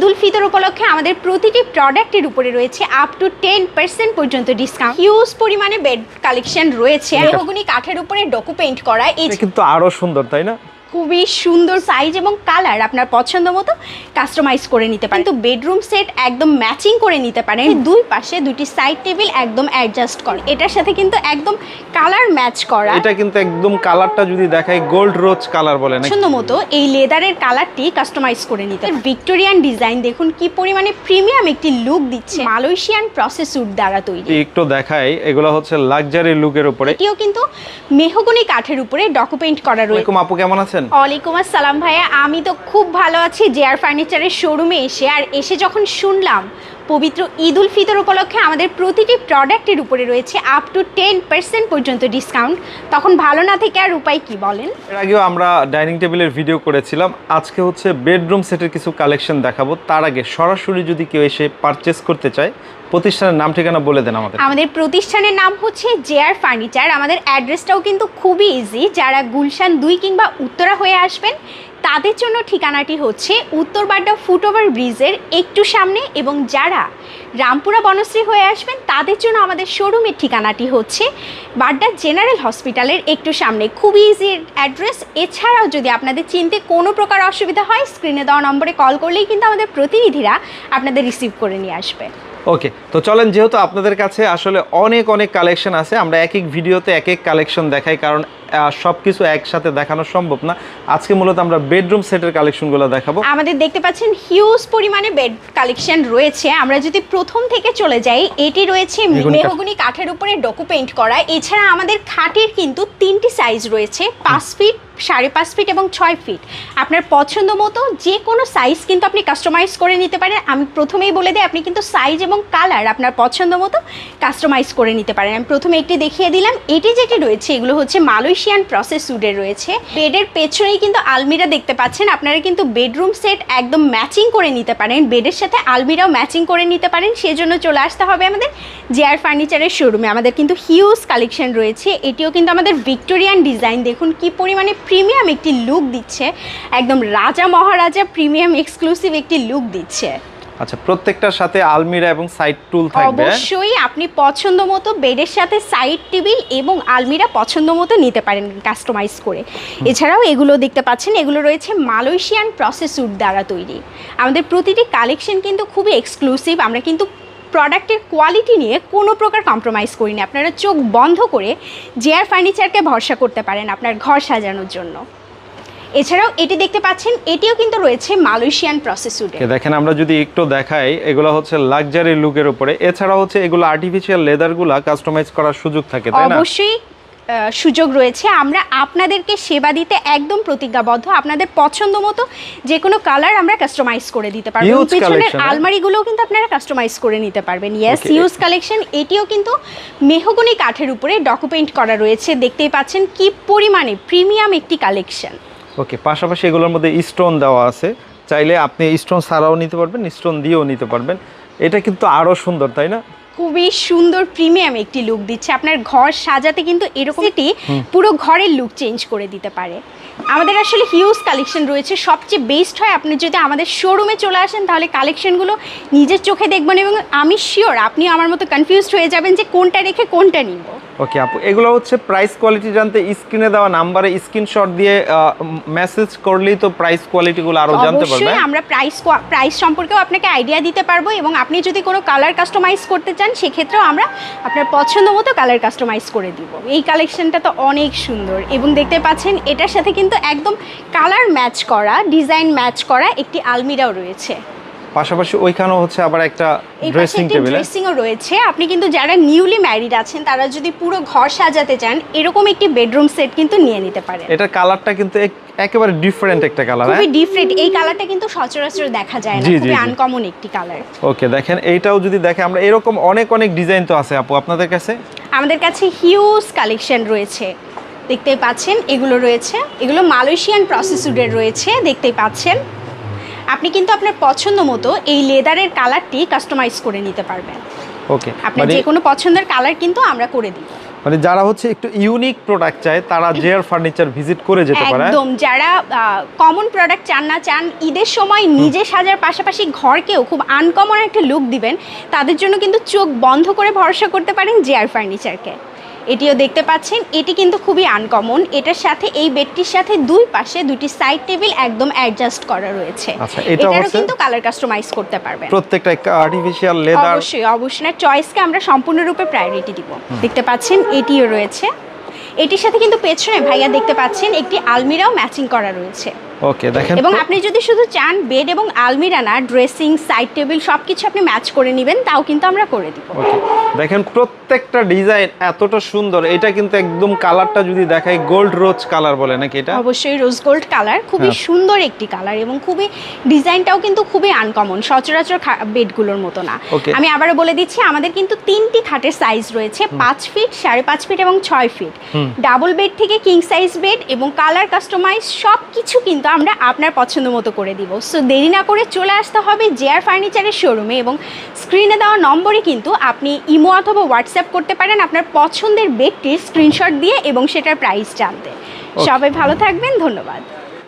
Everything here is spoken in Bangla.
ঈদ উল ফিতর উপলক্ষে আমাদের প্রতিটি প্রোডাক্টের উপরে রয়েছে আপ টু টেন পার্সেন্ট পর্যন্ত ডিসকাউন্ট হিউজ পরিমাণে বেড কালেকশন রয়েছে। মেহগনি কাঠের উপরে ডকু পেইন্ট করা এই কিন্তু আরও সুন্দর তাই না? খুবই সুন্দর সাইজ এবং কালার আপনার পছন্দ মতো কাস্টমাইজ করে নিতে পারেন। তো বেডরুম সেট একদম ম্যাচিং করে নিতে পারেন। দুই পাশে দুটি সাইড টেবিল একদম অ্যাডজাস্ট করে। এটার সাথে কিন্তু একদম কালার ম্যাচ করা। এটা কিন্তু একদম কালারটা যদি দেখাই গোল্ড রোজ কালার বলে না পছন্দ মতো এই লেদারের কালারটি কাস্টমাইজ করে নিতে ভিক্টোরিয়ান ডিজাইন দেখুন কি পরিমাণে প্রিমিয়াম একটি লুক দিচ্ছে। মালয়েশিয়ান প্রসেস উড দ্বারা তৈরি। একটু দেখাই এগুলো হচ্ছে লাক্সারি লুকের উপরে। এটিও কিন্তু মেহগনি কাঠের উপরে ডকুমেন্ট করা রয়েছে আপু কেমন আছেন ওয়ালাইকুম আসসালাম ভাইয়া। আমি তো খুব ভালো আছি জেআর ফার্নিচারের শোরুমে এসে। আর এসে যখন শুনলাম পবিত্র ঈদ উল ফিতর উপলক্ষে আমাদের প্রতিটি প্রোডাক্টের উপরে রয়েছে আপ টু টেন পার্সেন্ট পর্যন্ত ডিসকাউন্ট তখন ভালো না থেকে আর উপায় কি বলেন? এর আগেও আমরা ডাইনিং টেবিলের ভিডিও করেছিলাম। আজকে হচ্ছে বেডরুম সেটের কিছু কালেকশন দেখাবো। তার আগে সরাসরি যদি কেউ এসে পারচেস করতে চায় প্রতিষ্ঠানের নাম ঠিকানা বলে দেন আমাদের আমাদের প্রতিষ্ঠানের নাম হচ্ছে জেআর ফার্নিচার আমাদের অ্যাড্রেসটাও কিন্তু খুবই ইজি যারা গুলশান দুই কিংবা উত্তরা হয়ে আসবেন তাদের জন্য ঠিকানাটি হচ্ছে উত্তর বাড্ডা ফুটওভার ব্রিজের একটু সামনে এবং যারা রামপুরা বনশ্রী হয়ে আসবেন, তাদের জন্য আমাদের শোরুমের ঠিকানাটি হচ্ছে বাড্ডা জেনারেল হসপিটালের একটু সামনে। খুবই ইজি অ্যাড্রেস এছাড়াও যদি আপনাদের চিনতে কোনো প্রকার অসুবিধা হয় স্ক্রিনে দেওয়া নম্বরে কল করলেই কিন্তু আমাদের প্রতিনিধিরা আপনাদের রিসিভ করে নিয়ে আসবে। ওকে তো চলেন, যেহেতু আপনাদের কাছে আসলে অনেক অনেক কালেকশন আছে, আমরা এক এক ভিডিওতে এক এক কালেকশন দেখাই, কারণ সব কিছু একসাথে দেখানো সম্ভব না। আজকে মূলত আমরা বেডরুম সেটের কালেকশনগুলো দেখাবো। আমাদের দেখতে পাচ্ছেন হিউজ পরিমাণে বেড কালেকশন রয়েছে। আমরা যদি প্রথম থেকে চলে যাই এটি রয়েছে মেহগনি কাঠের উপরে ডকু পেইন্ট করা। এছাড়া আমাদের খাটের কিন্তু তিনটি সাইজ রয়েছে পাঁচ ফিট সাড়ে পাঁচ ফিট এবং ছয় ফিট আপনার পছন্দ মতো যে কোনো সাইজ কিন্তু আপনি কাস্টমাইজ করে নিতে পারেন। আমি প্রথমেই বলে দিই আপনি কিন্তু সাইজ এবং কালার আপনার পছন্দ মতো কাস্টমাইজ করে নিতে পারেন। আমি প্রথমে একটি দেখিয়ে দিলাম। এটি যেটি রয়েছে এগুলো হচ্ছে মালয়েশিয়ান প্রসেস উডের রয়েছে। বেডের পেছনেই কিন্তু আলমিরা দেখতে পাচ্ছেন। আপনারা কিন্তু বেডরুম সেট একদম ম্যাচিং করে নিতে পারেন। বেডের সাথে আলমিরাও ম্যাচিং করে নিতে পারেন। সেজন্য চলে আসতে হবে আমাদের জেয়ার ফার্নিচারের শোরুমে আমাদের কিন্তু হিউজ কালেকশন রয়েছে। এটিও কিন্তু আমাদের ভিক্টোরিয়ান ডিজাইন দেখুন কি পরিমাণে প্রিমিয়াম একটি লুক দিচ্ছে। একদম রাজা মহারাজা প্রিমিয়াম এক্সক্লুসিভ একটি লুক দিচ্ছে। আচ্ছা প্রত্যেকটার সাথে আলমিরা এবং সাইড টুল থাকবে? অবশ্যই আপনি পছন্দ মতো বেডের সাথে সাইড টেবিল এবং আলমিরা পছন্দ মতো নিতে পারেন কাস্টমাইজ করে। এছাড়াও এগুলো দেখতে পাচ্ছেন এগুলো রয়েছে মালয়েশিয়ান প্রসেস উড দ্বারা তৈরি। আমাদের প্রতিটি কালেকশন কিন্তু খুবই এক্সক্লুসিভ আমরা কিন্তু প্রোডাক্টের কোয়ালিটি নিয়ে কোনো প্রকার কম্প্রোমাইজ করি না আপনারা চোখ বন্ধ করে জেআর ফার্নিচারকে ভরসা করতে পারেন আপনার ঘর সাজানোর জন্য। এছাড়াও এটি দেখতে পাচ্ছেন এটিও কিন্তু রয়েছে মালয়েশিয়ান প্রসেস উডে দেখেন আমরা যদি একটু দেখাই এগুলো হচ্ছে লাক্সারি লুকের উপরে। এছাড়া হচ্ছে এগুলো আর্টিফিশিয়াল লেদারগুলা কাস্টমাইজ করার সুযোগ থাকে তাই না? অবশ্যই সুযোগ রয়েছে। আমরা আপনাদেরকে সেবা দিতে একদম প্রতিজ্ঞাবদ্ধ। আপনাদের পছন্দ মতো যে কোনো কালার আমরা কাস্টমাইজ করে দিতে পারব। পেছনের হ্যাঁ? আলমারিগুলোও কিন্তু আপনারা কাস্টমাইজ করে নিতে পারবেন। ইয়েস ইউজ কালেকশন এটিও কিন্তু মেহগনি কাঠের উপরে ডকুমেন্ট করা রয়েছে। দেখতেই পাচ্ছেন কি পরিমাণে প্রিমিয়াম একটি কালেকশন ওকে পাশাপাশি এগুলোর মধ্যে স্টোন দেওয়া আছে। চাইলে আপনি স্টোন ছাড়াও নিতে পারবেন স্টোন দিয়েও নিতে পারবেন। এটা কিন্তু আরও সুন্দর তাই না? খুবই সুন্দর প্রিমিয়াম একটি লুক দিচ্ছে। আপনার ঘর সাজাতে কিন্তু এরকম একটি পুরো ঘরের লুক চেঞ্জ করে দিতে পারে। আমাদের আসলে হিউজ কালেকশন রয়েছে। সবচেয়ে বেস্ট হয় আপনি যদি আমাদের শোরুমে চলে আসেন তাহলে কালেকশনগুলো নিজের চোখে দেখবেন এবং আমি শিওর আপনি আমার মতো কনফিউজড হয়ে যাবেন যে কোনটা রেখে কোনটা নিব। ওকে আপু এগুলো হচ্ছে প্রাইস কোয়ালিটি জানতে স্ক্রিনে দেওয়া নাম্বারে স্ক্রিনশট দিয়ে মেসেজ করলেই তো প্রাইস কোয়ালিটিগুলো আরও জানতে পারবে অবশ্যই আমরা প্রাইস প্রাইস সম্পর্কেও আপনাকে আইডিয়া দিতে পারব এবং আপনি যদি কোনো কালার কাস্টমাইজ করতে চান সেক্ষেত্রেও আমরা আপনার পছন্দ মতো কালার কাস্টমাইজ করে দিব। এই কালেকশনটা তো অনেক সুন্দর এবং দেখতে পাচ্ছেন এটার সাথে কিন্তু একদম কালার ম্যাচ করা ডিজাইন ম্যাচ করা একটি আলমিরাও রয়েছে। পাশাপাশি ওইখানেও হচ্ছে আবার একটা ড্রেসিং টেবিল ড্রেসিংও রয়েছে। আপনি কিন্তু যারা নিউলি ম্যারিড আছেন তারা যদি পুরো ঘর সাজাতে চান এরকম একটি বেডরুম সেট কিন্তু নিয়ে নিতে পারেন। এটার কালারটা কিন্তু একেবারে ডিফারেন্ট একটা কালার খুবই ডিফারেন্ট এই কালারটা কিন্তু সচরাচর দেখা যায় না। খুবই আনকমন একটি কালার ওকে দেখেন এইটাও যদি দেখে আমরা এরকম অনেক অনেক ডিজাইন তো আছে আপু। আপনাদের কাছে? আমাদের কাছে হিউজ কালেকশন রয়েছে। দেখতেই পাচ্ছেন এগুলো রয়েছে। এগুলো মালয়েশিয়ান প্রসেসুডের রয়েছে দেখতেই পাচ্ছেন। আপনি কিন্তু আপনার পছন্দ মতো এই লেদারের কালারটি কাস্টমাইজ করে নিতে পারবেন। ওকে আপনার মানে যে কোনো পছন্দের কালার কিন্তু আমরা করে দিই। মানে যারা হচ্ছে একটু ইউনিক প্রোডাক্ট চায় তারা জেয়ার ফার্নিচার ভিজিট করে যেতে পারে। একদম যারা কমন প্রোডাক্ট চান না চান ঈদের সময় নিজে সাজার পাশাপাশি ঘরকেও খুব আনকমন একটা লুক দিবেন তাদের জন্য কিন্তু চোখ বন্ধ করে ভরসা করতে পারেন জেয়ার ফার্নিচারকে। এটিও দেখতে পাচ্ছেন এটি কিন্তু খুবই আনকমন এটার সাথে এই বেডটির সাথে দুই পাশে দুটি সাইড টেবিল একদম অ্যাডজাস্ট করা রয়েছে। আচ্ছা, এটা এটারও কিন্তু কালার কাস্টমাইজ করতে পারবেন। প্রত্যেকটা আর্টিফিশিয়াল লেদার অবশ্যই অবশ্যই। না চয়েসকে আমরা সম্পূর্ণরূপে প্রায়োরিটি দিব। দেখতে পাচ্ছেন এটিও রয়েছে। এটির সাথে কিন্তু পেছনে ভাইয়া দেখতে পাচ্ছেন একটি আলমিরাও ম্যাচিং করা রয়েছে। ওকে দেখেন এবং আপনি যদি শুধু চান বেড এবং আলমিরা না ড্রেসিং সাইড টেবিল সব কিছু আপনি ম্যাচ করে নেবেন তাও কিন্তু আমরা করে দিব। ওকে দেখেন প্রত্যেকটা ডিজাইন এতটা সুন্দর এটা কিন্তু একদম কালারটা যদি দেখাই গোল্ড রোজ কালার বলে নাকি এটা? অবশ্যই রোজ গোল্ড কালার খুবই হ্যাঁ। সুন্দর একটি কালার এবং খুবই ডিজাইনটাও কিন্তু খুবই আনকমন সচরাচর বেডগুলোর মতো না। আমি আবারও বলে দিচ্ছি আমাদের কিন্তু তিনটি খাটের সাইজ রয়েছে পাঁচ ফিট সাড়ে পাঁচ ফিট এবং ছয় ফিট ডাবল বেড থেকে কিং সাইজ বেড এবং কালার কাস্টমাইজ সব কিছু কিন্তু আমরা আপনার পছন্দ মতো করে দিব। সো দেরি না করে চলে আসতে হবে জেয়ার ফার্নিচারের শোরুমে এবং স্ক্রিনে দেওয়া নম্বরে কিন্তু আপনি ইমো অথবা হোয়াটসঅ্যাপ করতে পারেন আপনার পছন্দের বেডটির স্ক্রিনশট দিয়ে এবং সেটার প্রাইস জানতে। সবাই ভালো থাকবেন ধন্যবাদ।